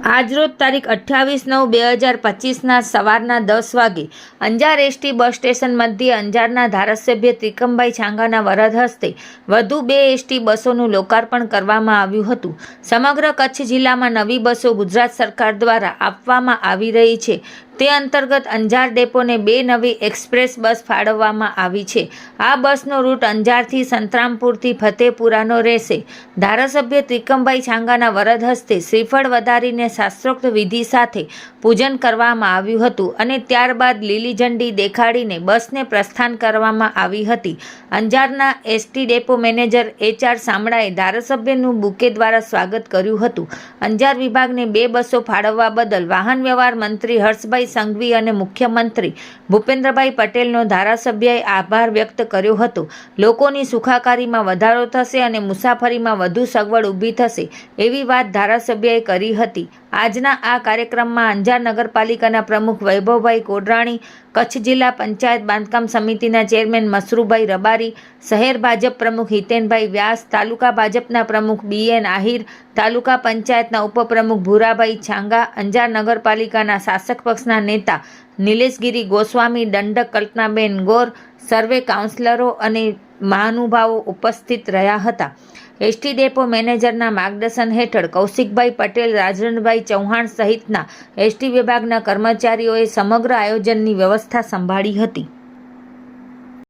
આજરોજ તારીખ અઠ્યાવીસ નવ બે હજાર પચીસના સવારના દસ વાગે અંજાર એસટી બસ સ્ટેશન મધ્યે અંજારના ધારાસભ્ય ત્રિકમભાઈ છાંગાના વરદ હસ્તે વધુ બે એસટી બસોનું લોકાર્પણ કરવામાં આવ્યું હતું. સમગ્ર કચ્છ જિલ્લામાં નવી બસો ગુજરાત સરકાર દ્વારા આપવામાં આવી રહી છે. તે અંતર્ગત અંજાર ડેપોને બે નવી એક્સપ્રેસ બસ ફાળવવામાં આવી છે. આ બસનો રૂટ અંજારથી સંતરામપુરથી ફતેપુરાનો રહેશે. ધારાસભ્ય ત્રિકમભાઈ છાંગાના વરદ હસ્તે શ્રીફળ વધારીને શાસ્ત્રોક્ત વિધિ સાથે પૂજન કરવામાં આવ્યું હતું અને ત્યારબાદ લીલી ઝંડી દેખાડીને બસને પ્રસ્થાન કરવામાં આવી હતી. અંજારના એસટી ડેપો મેનેજર એચઆર સામળાએ ધારાસભ્યનું બુકે દ્વારા સ્વાગત કર્યું હતું. અંજાર વિભાગને બે બસો ફાળવવા બદલ વાહન વ્યવહાર મંત્રી હર્ષભાઈ સંઘવી અને મુખ્યમંત્રી ભૂપેન્દ્રભાઈ પટેલનો ધારાસભ્યએ આભાર વ્યક્ત કર્યો હતો. લોકોની સુખાકારીમાં વધારો થશે અને મુસાફરીમાં વધુ સગવડ ઊભી થશે, એવી વાત ધારાસભ્યએ કરી હતી. આજના આ કાર્યક્રમમાં અંજાર નગરપાલિકાના પ્રમુખ વૈભવભાઈ કોડરાણી, કચ્છ જિલ્લા પંચાયત બાંધકામ સમિતિના ચેરમેન મસરૂભાઈ રબારી, શહેર ભાજપ પ્રમુખ હિતેનભાઈ વ્યાસ, તાલુકા ભાજપના પ્રમુખ બી એન આહિર, તાલુકા પંચાયતના ઉપપ્રમુખ ભૂરાભાઈ છાંગા, અંજાર નગરપાલિકાના શાસક પક્ષના નેતા નિલેશગીરી ગોસ્વામી, દંડક કલ્પનાબેન ગોર, સર્વે કાઉન્સિલરો અને મહાનુભાવો ઉપસ્થિત રહ્યા હતા. એસટી ડેપો મેનેજરના માર્ગદર્શન હેઠળ કૌશિકભાઈ પટેલ રાજનભાઈ ચૌહાણ સહિતના એસટી વિભાગના કર્મચારીઓએ સમગ્ર આયોજનની વ્યવસ્થા સંભાળી હતી.